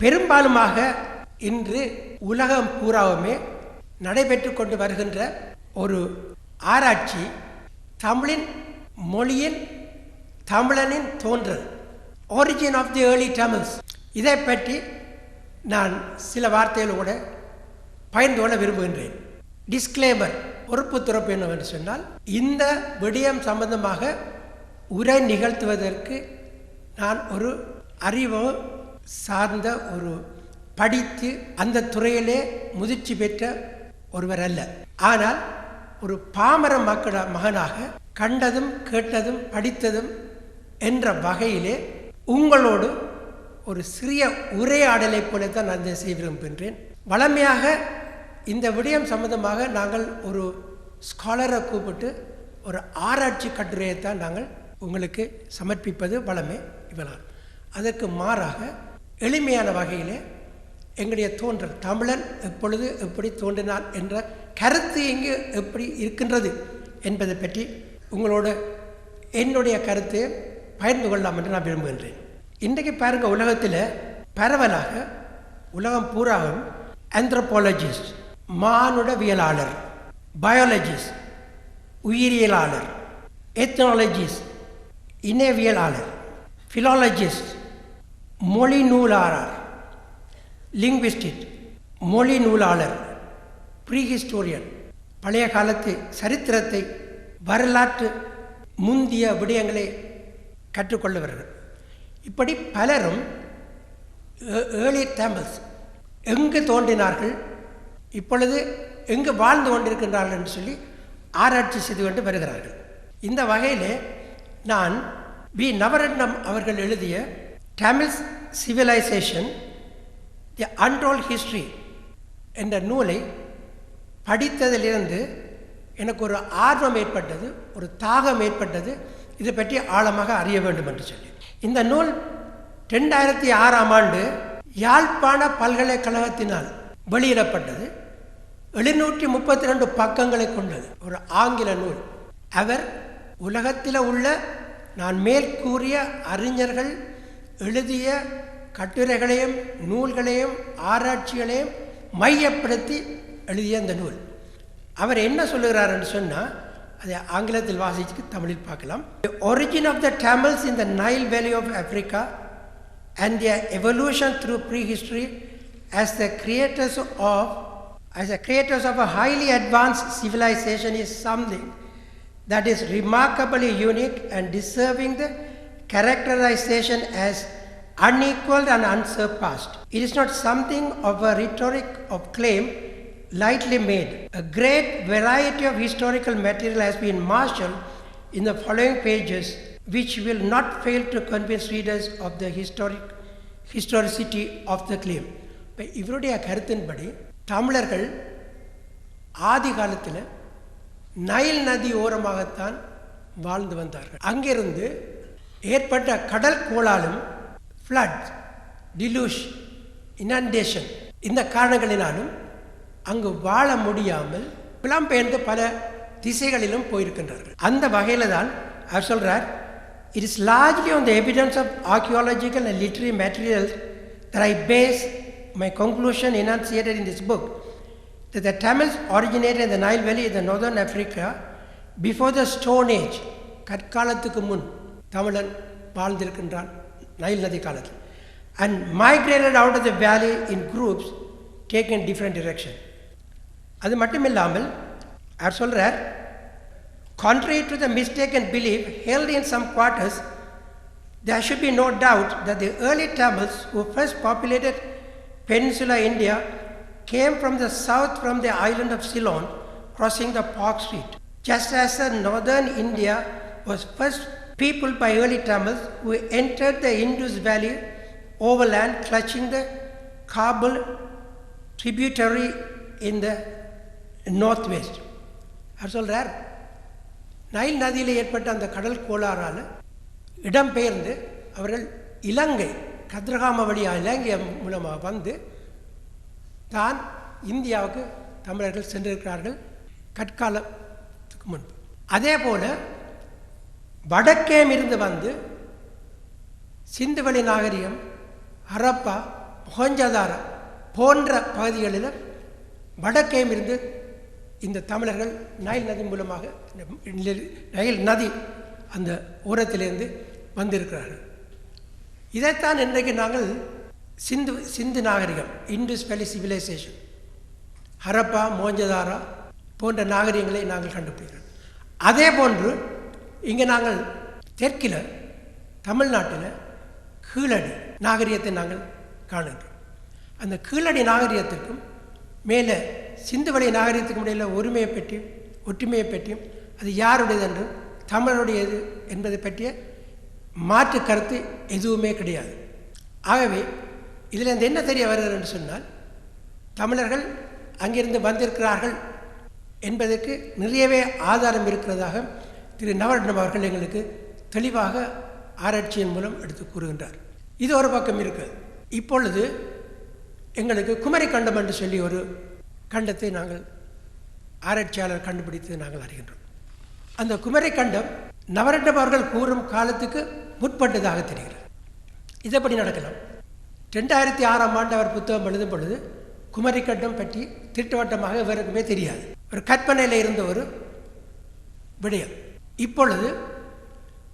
பெரும்பாலுமாக இன்று உலகம் பூராவுமே நடைபெற்று கொண்டு வருகின்ற ஒரு ஆராய்ச்சி தமிழின் மொழியின் தமிழனின் தோன்றல் origin of the early Tamils இதை பற்றி நான் சில வார்த்தைகளோட பயந்து கொள்ள விரும்புகின்றேன். டிஸ்க்ளைமர் பொறுப்பு துறப்பு என்னவென்று சொன்னால் இந்த விடயம் சம்பந்தமாக உரை நிகழ்த்துவதற்கு நான் ஒரு அறிவு சார்ந்த ஒரு படித்து அந்த துறையிலே முதிர்ச்சி பெற்ற ஒருவர் அல்ல. ஆனால் ஒரு பாமர மக்கள மகனாக கண்டதும் கேட்டதும் படித்ததும் என்ற வகையிலே உங்களோடு ஒரு சிறிய உரையாடலை போலத்தான் நான் இதை செய்ய விரும்புகின்றேன். வளமையாக இந்த விடயம் சம்பந்தமாக நாங்கள் ஒரு ஸ்காலரை கூப்பிட்டு ஒரு ஆராய்ச்சி கட்டுரையைத்தான் நாங்கள் உங்களுக்கு சமர்ப்பிப்பது வளமே இவளால். அதற்கு மாறாக எளிமையான வகையிலே எங்களுடைய தோன்றல் தமிழன் எப்பொழுது எப்படி தோன்றினான் என்ற கருத்து இங்கு எப்படி இருக்கின்றது என்பதை பற்றி உங்களோட என்னுடைய கருத்து பகிர்ந்து கொள்ளலாம் என்று நான் விரும்புகின்றேன். இன்றைக்கு பாருங்கள் உலகத்தில் பரவலாக உலகம் பூராவும் ஆந்த்ரோபாலஜிஸ்ட் மானுடவியலாளர் பயாலஜிஸ்ட் உயிரியலாளர் எத்னாலஜிஸ்ட் இனவியலாளர் ஃபிலாலஜிஸ்ட் மொழி நூலாரார் லிங்விஸ்டிக் மொழி நூலாளர் ப்ரீஹிஸ்டோரியன் பழைய காலத்து சரித்திரத்தை வரலாற்று முந்திய விடயங்களை கற்றுக்கொள்ளவர்கள் இப்படி பலரும் ஏர்லி தமிழ்ஸ் எங்கு தோன்றினார்கள் இப்பொழுது எங்கு வாழ்ந்து கொண்டிருக்கின்றார்கள் என்று சொல்லி ஆராய்ச்சி செய்து கொண்டு வருகிறார்கள். இந்த வகையிலே நான் வி. நவரட்னம் அவர்கள் எழுதிய Tamils civilisation the unroll history என்ற நூலை படித்ததிலிருந்து எனக்கு ஒரு ஆர்வம் ஏற்பட்டது ஒரு தாகம் ஏற்பட்டது. இதை பற்றி ஆழமாக அறிய வேண்டும் என்று சொல்லி. இந்த நூல் ரெண்டாயிரத்தி ஆறாம் ஆண்டு யாழ்ப்பாண பல்கலைக்கழகத்தினால் வெளியிடப்பட்டது. எழுநூற்றி முப்பத்தி ரெண்டு பக்கங்களை கொண்டது. ஒரு ஆங்கில நூல். அவர் உலகத்தில் உள்ள நான் மேற்கூறிய அறிஞர்கள் எழுதிய கட்டுரைகளையும் நூல்களையும் ஆராய்ச்சிகளையும் மையப்படுத்தி எழுதிய அந்த நூல். அவர் என்ன சொல்லுகிறார் என்று சொன்னால் அதை ஆங்கிலத்தில் வாசிச்சு தமிழில் பார்க்கலாம். Origin of the Tamils in the Nile valley of Africa and their evolution through prehistory as the creators of as the creators of a highly advanced civilization is something that is remarkably unique and deserving the characterization as unequaled and unsurpassed. It is not something of a rhetoric of claim lightly made. A great variety of historical material has been marshaled in the following pages, which will not fail to convince readers of the historic historicity of the claim. இப்போ இவருடைய கருத்தின்படி தமிழர்கள் ஆதி காலத்தில் Nile நதி ஓரமாகத்தான் வாழ்ந்து வந்தார்கள் அங்கிருந்து ஏற்பட்ட கடல் கோளாலும் ஃப்ளட் டிலூஷ் இனண்டேஷன் இந்த காரணங்களினாலும் அங்கு வாழ முடியாமல் புலம்பெயர்ந்து பல திசைகளிலும் போயிருக்கின்றார்கள் அந்த வகையில் தான் அவர் சொல்கிறார் it is largely on the evidence of archaeological and literary materials that I base my conclusion enunciated in this book that the Tamils originated in the Nile Valley in the northern Africa before the Stone Age. கற்காலத்துக்கு முன் தமிழன் வாழ்ந்திருக்கின்றான் Nile நதி காலத்தில் and migrated out of the valley in groups take in different direction அது மட்டும் இல்லாமல் அவர் சொல்கிறார் contrary to the mistaken belief held in some quarters there should be no doubt that the early Tamils who first populated Peninsula India came from the south from the island of Ceylon, crossing the Park Street. Just as the northern India was first people by early Tamils who entered the Indus Valley overland, clutching the Kabul tributary in the northwest. அவர் சொல்கிறார் Nile நதியில் ஏற்பட்ட அந்த கடல் கோளாறால் இடம்பெயர்ந்து அவர்கள் இலங்கை கதிரகாம வழியாக இலங்கை மூலமாக வந்து தான் இந்தியாவுக்கு தமிழர்கள் சென்றிருக்கிறார்கள் கற்காலத்துக்கு முன்பு அதே போல் வடக்கேமிருந்து வந்து சிந்துவெளி நாகரிகம் ஹரப்பா மொஹஞ்சதாரா போன்ற பகுதிகளில் வடக்கேமிருந்து இந்த தமிழர்கள் நைல் நதி மூலமாக நயல் நைல் நதி அந்த ஓரத்திலிருந்து வந்திருக்கிறார்கள். இதைத்தான் இன்றைக்கு நாங்கள் சிந்து சிந்து நாகரிகம் இண்டஸ் வேலி சிவிலைசேஷன் ஹரப்பா மோஞ்சதாரா போன்ற நாகரிகங்களை நாங்கள் கண்டுபிடிக்கிறோம். அதே போன்று இங்கே நாங்கள் தெற்கில் தமிழ்நாட்டில் கீழடி நாகரிகத்தை நாங்கள் காணுகிறோம். அந்த கீழடி நாகரிகத்திற்கும் மேலே சிந்துவெளி நாகரிகத்துக்கும் இடையில் ஒருமையை பற்றியும் ஒற்றுமையை பற்றியும் அது யாருடையது என்றும் தமிழருடையது என்பதை பற்றிய மாற்று கருத்து எதுவுமே கிடையாது. ஆகவே இதில் என்ன தெரிய வருகிறது என்று சொன்னால் தமிழர்கள் அங்கிருந்து வந்திருக்கிறார்கள் என்பதற்கு நிறையவே ஆதாரம் இருக்கிறதாக திரு நவரட்னம் அவர்கள் எங்களுக்கு தெளிவாக ஆராய்ச்சியின் மூலம் எடுத்து கூறுகின்றார். இது ஒரு பக்கம் இருக்குது இப்பொழுது எங்களுக்கு குமரி கண்டம் என்று சொல்லி ஒரு கண்டத்தை நாங்கள் ஆராய்ச்சியாளர் கண்டுபிடித்து நாங்கள் அறிகின்றோம். அந்த குமரி கண்டம் நவரட்னம் அவர்கள் கூறும் காலத்துக்கு முற்பட்டதாக தெரிகிறது. இது எப்படி நடக்கலாம். ரெண்டாயிரத்தி ஆறாம் ஆண்டு அவர் புத்தகம் எழுதும் பொழுது குமரி கண்டம் பற்றி திட்டவட்டமாக இவருக்குமே தெரியாது. ஒரு கற்பனையில் இருந்த ஒரு விடயம். இப்பொழுது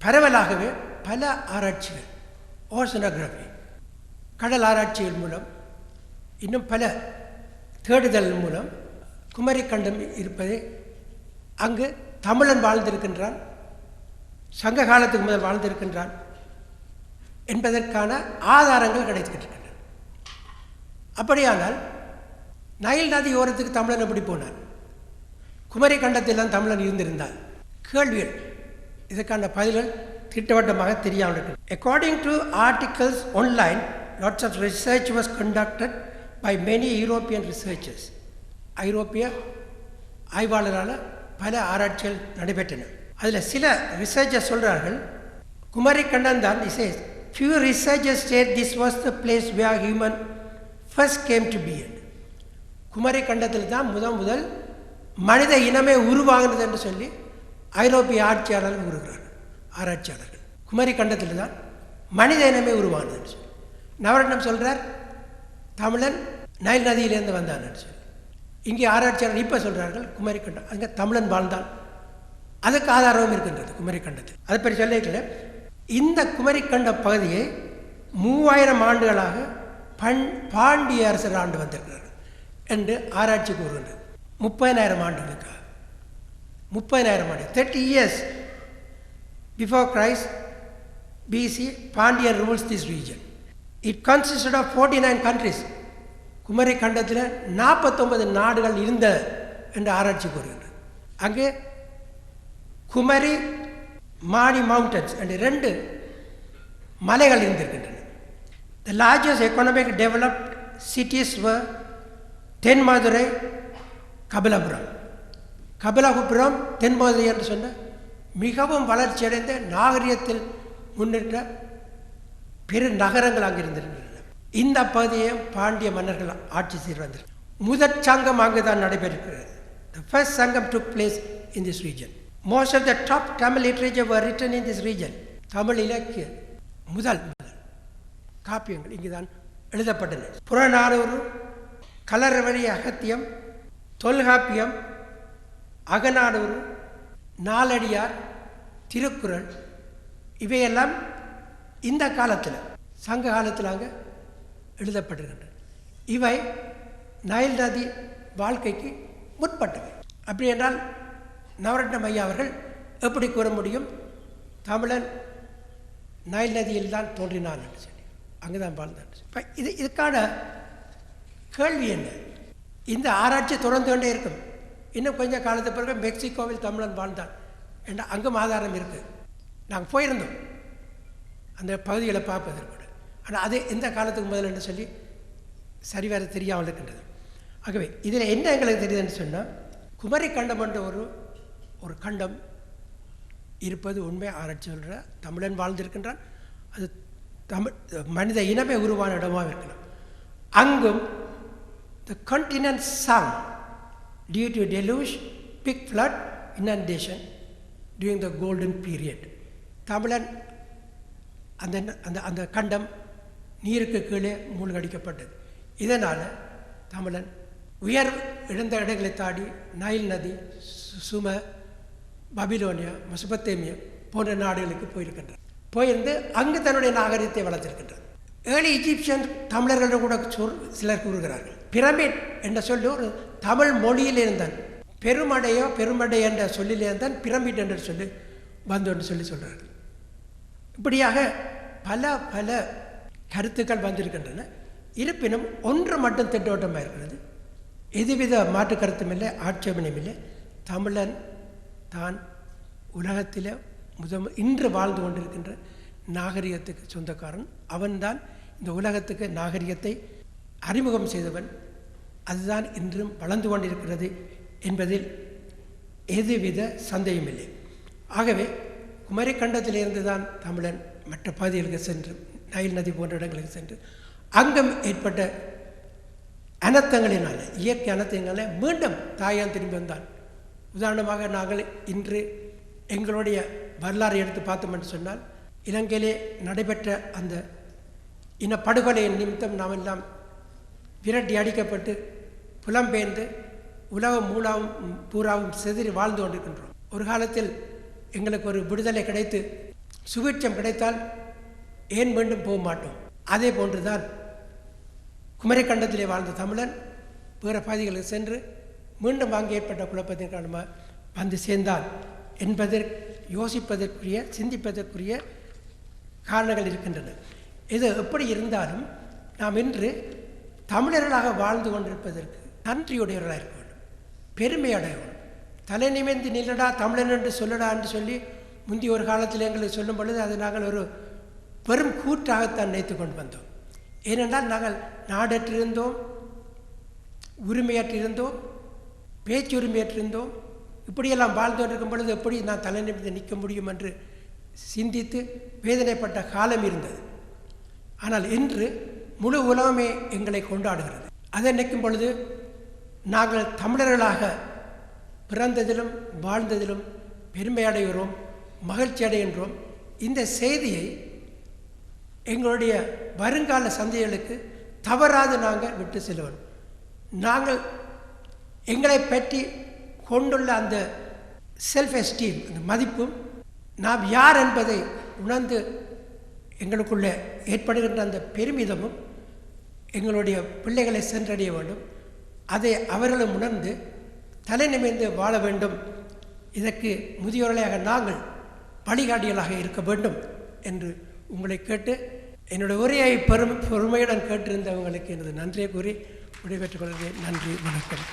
பரவலாகவே பல ஆராய்ச்சிகள் ஓசனோகிராஃபி கடல் ஆராய்ச்சிகள் மூலம் இன்னும் பல தேடுதல் மூலம் குமரிக்கண்டம் இருப்பதை அங்கு தமிழன் வாழ்ந்திருக்கின்றான் சங்க காலத்துக்கு முதல் வாழ்ந்திருக்கின்றான் என்பதற்கான ஆதாரங்கள் கிடைத்துக்கிட்டு அப்படியானால் நைல் நதி ஓரத்துக்கு தமிழன் எப்படி போனான்? குமரி கண்டத்தில் தான் தமிழன் இருந்திருந்தார் கேள்விகள். இதுக்கான பதில்கள் திட்டவட்டமாக தெரியாமல் இருக்கு. According to articles online lots of research was conducted by many European researchers ஐரோப்பிய ஆய்வாளரால் பல ஆராய்ச்சிகள் நடைபெற்றன. அதில் சில ரிசர்ச்சர்ஸ் சொல்கிறார்கள் குமரி கண்ணன் தான் இசை. Few researchers state this was the place where human first came to be Kumari கண்டத்தில் தான் முதல் முதல் மனித இனமே உருவாகினது என்று சொல்லி ஐரோப்பிய ஆட்சியாளர்கள் கூறுகிறார்கள் ஆராய்ச்சியாளர்கள். குமரி கண்டத்தில் தான் மனித இனமே உருவானதுன்னு சொல்லி. நவரட்னம் சொல்கிறார் தமிழன் நைல் நதியிலேருந்து வந்தான்னு சொல்லி. இங்கே ஆராய்ச்சியாளர் இப்போ சொல்கிறார்கள் குமரி கண்டம் அங்கே தமிழன் வாழ்ந்தான். அதுக்கு ஆதாரமும் இருக்கின்றது குமரி கண்டத்தில். அதை பற்றி சொல்லிக்கல. இந்த குமரி கண்ட பகுதியை மூவாயிரம் ஆண்டுகளாக பண் பாண்டிய அரசர் ஆண்டு வந்திருக்கிறார் என்று ஆராய்ச்சி கூறுகின்றது. முப்பதினாயிரம் ஆண்டுகளுக்காக. முப்பதினாயிரம் ஆண்டு thirty years before Christ BC Pandian rules this region it consisted of forty nine countries Kumari கண்டத்தில் நாற்பத்தொன்பது நாடுகள் இருந்த என்று ஆராய்ச்சி கூறுகின்றது. அங்கே குமரி மாடி மவுண்டன்ஸ் என்று ரெண்டு மலைகள் இருந்திருக்கின்றன. The largest economic developed cities were Thenmadurai Kapilapuram Kapilapuram தென்மாதிரி என்று சொன்ன மிகவும் வளர்ச்சியடைந்த நாகரிகத்தில் முன்னிட்ட பெரு நகரங்கள் அங்கே இருந்திருக்கின்றன. இந்த பகுதியை பாண்டிய மன்னர்கள் ஆட்சி செய்து வந்திருக்கு முதற் சங்கம் அங்கு தான் நடைபெறுகிறது the first Sangam to place in this region most of the top Tamil literature were written in this region Tamil இலக்கிய முதல் காப்பியங்கள் இங்கு தான் எழுதப்பட்டன. புறநானூறு கலர் வழி அகத்தியம் தொல்காப்பியம் அகநானூறு நாலடியார் திருக்குறள் இவையெல்லாம் இந்த காலத்தில் சங்க காலத்தில் அங்கே எழுதப்படுகின்றன இவை நயல் நதி வாழ்க்கைக்கு முற்பட்டவை. அப்படி என்றால் நவரட்னம் ஐயா அவர்கள் எப்படி கூற முடியும்? தமிழன் நயல் நதியில் தான் தோன்றினான் என்று சொல்லி. அங்கே தான் வாழ்ந்தான் இப்போ இது இதுக்கான கேள்வி என்ன? இந்த ஆராய்ச்சி தொடர்ந்து கொண்டே இருக்கும். இன்னும் கொஞ்சம் காலத்து பிறகு மெக்சிகோவில் தமிழன் வாழ்ந்தான். என்ற அங்கும் ஆதாரம் இருக்குது நாங்கள் போயிருந்தோம். அந்த பகுதிகளை பார்ப்பதற்கு கூட. ஆனால் அது எந்த காலத்துக்கு முதல் என்று சொல்லி சரிவர தெரியாமல் இருக்கின்றது. ஆகவே இதில் என்ன எங்களுக்கு தெரியுதுன்னு சொன்னால் குமரி கண்டம் என்ற ஒரு ஒரு கண்டம் இருப்பது உண்மை ஆராய்ச்சி சொல்கிற தமிழன் வாழ்ந்திருக்கின்றான். அது தமிழ் மனித இனமே உருவான இடமாக இருக்கலாம். அங்கும் the continent sank due to deluge big flood inundation during the golden period தமிழன் அந்த அந்த அந்த கண்டம் நீருக்கு கீழே மூழ்கடிக்கப்பட்டது. இதனால் தமிழன் உயர் இழந்த இடங்களை தாடி நைல் நதி சு- சும பபிலோனியா மசுபத்தேமியா போன்ற நாடுகளுக்கு போயிருக்கின்றார் போயிருந்து அங்கு தன்னுடைய நாகரிகத்தை வளர்த்திருக்கின்றார் ஏழு இஜிப்சியன் தமிழர்கள் கூட சொல் சிலர் கூறுகிறார்கள். பிரமிட் என்ற சொல்லி ஒரு தமிழ் மொழியில் இருந்தான். பெருமடையோ பெருமடை என்ற சொல்லிலிருந்தான் பிரமிட் என்ற சொல்லி வந்தோன்னு சொல்லி சொல்கிறார் இப்படியாக பல பல கருத்துக்கள் வந்திருக்கின்றன. இருப்பினும் ஒன்று மட்டும் திட்டோட்டமாக இருக்கிறது. எதுவித மாற்று கருத்தும் இல்லை ஆட்சேபனையும் இல்லை. தமிழன் தான் உலகத்தில் முத இன்று வாழ்ந்து கொண்டிருக்கின்ற நாகரிகத்துக்கு சொந்தக்காரன். அவன்தான் இந்த உலகத்துக்கு நாகரிகத்தை அறிமுகம் செய்தவன். அதுதான் இன்றும் வளர்ந்து கொண்டிருக்கிறது என்பதில் எதுவித சந்தேகமில்லை. ஆகவே குமரிக்கண்டத்திலிருந்து தான் தமிழன் மற்ற பகுதிகளுக்கு சென்று நயல் நதி போன்ற இடங்களுக்கு சென்று அங்கம் ஏற்பட்ட அனர்த்தங்களினால் இயற்கை அனர்த்தங்களினால மீண்டும் தாயான் திரும்பி வந்தான். உதாரணமாக நாங்கள் இன்று எங்களுடைய வரலாறு எடுத்து பார்த்தோம் என்று சொன்னால் இலங்கையிலே நடைபெற்ற அந்த இனப்படுகொலையின் நிமித்தம் நாம் எல்லாம் விரட்டி அடிக்கப்பட்டு புலம்பெயர்ந்து உலகம் மூலாவும் பூராவும் செதிரி வாழ்ந்து கொண்டிருக்கின்றோம். ஒரு காலத்தில் எங்களுக்கு ஒரு விடுதலை கிடைத்து சுபிட்சம் கிடைத்தால் ஏன் மீண்டும் போக மாட்டோம்? அதே போன்றுதான் குமரிக்கண்டத்திலே வாழ்ந்த தமிழன் பிற பகுதிகளுக்கு சென்று மீண்டும் அங்கே ஏற்பட்ட குழப்பத்தின் காரணமாக வந்து சேர்ந்தான் என்பதற்கு யோசிப்பதற்குரிய சிந்திப்பதற்குரிய காரணங்கள் இருக்கின்றன. இது எப்படி இருந்தாலும் நாம் இன்று தமிழர்களாக வாழ்ந்து கொண்டிருப்பதற்கு நன்றியுடையவர்களாக இருக்க வேண்டும். பெருமை அடைய வேண்டும் தலை நிமிந்து நில்லடா தமிழன் என்று சொல்லடா என்று சொல்லி முந்தைய ஒரு காலத்தில் எங்களுக்கு சொல்லும் பொழுது அதை நாங்கள் ஒரு பெரும் கூற்றாகத்தான் நினைத்து கொண்டு வந்தோம். ஏனென்றால் நாங்கள் நாடற்றிருந்தோம் உரிமையற்றிருந்தோம் பேச்சுரிமையற்றிருந்தோம். இப்படியெல்லாம் வாழ்ந்து கொண்டிருக்கும் பொழுது எப்படி நான் தலை நிமிந்து நிற்க முடியும் என்று சிந்தித்து வேதனைப்பட்ட காலம் இருந்தது. ஆனால் இன்று முழு உலகமே எங்களை கொண்டாடுகிறது. அதை நினைக்கும் பொழுது நாங்கள் தமிழர்களாக பிறந்ததிலும் வாழ்ந்ததிலும் பெருமை அடைகிறோம் மகிழ்ச்சி அடைகின்றோம் இந்த செய்தியை எங்களுடைய வருங்கால சந்தைகளுக்கு தவறாது நாங்கள் விட்டு செல்வோம் நாங்கள் எங்களை பற்றி கொண்டுள்ள அந்த செல்ஃப் எஸ்டீம் அந்த மதிப்பும் நாம் யார் என்பதை உணர்ந்து எங்களுக்குள்ளே ஏற்படுகின்ற அந்த பெருமிதமும் எங்களுடைய பிள்ளைகளை சென்றடைய வேண்டும். அதை அவர்களும் உணர்ந்து தலை நிமிர்ந்து வாழ வேண்டும். இதற்கு முதியோர்களாக நாங்கள் வழிகாட்டிகளாக இருக்க வேண்டும் என்று உங்களை கேட்டு என்னுடைய உரையை பெரும் பொறுமையுடன் கேட்டிருந்தவங்களுக்கு எனது நன்றியை கூறி விடைபெற்றுக் கொள்கிறேன். நன்றி வணக்கம்.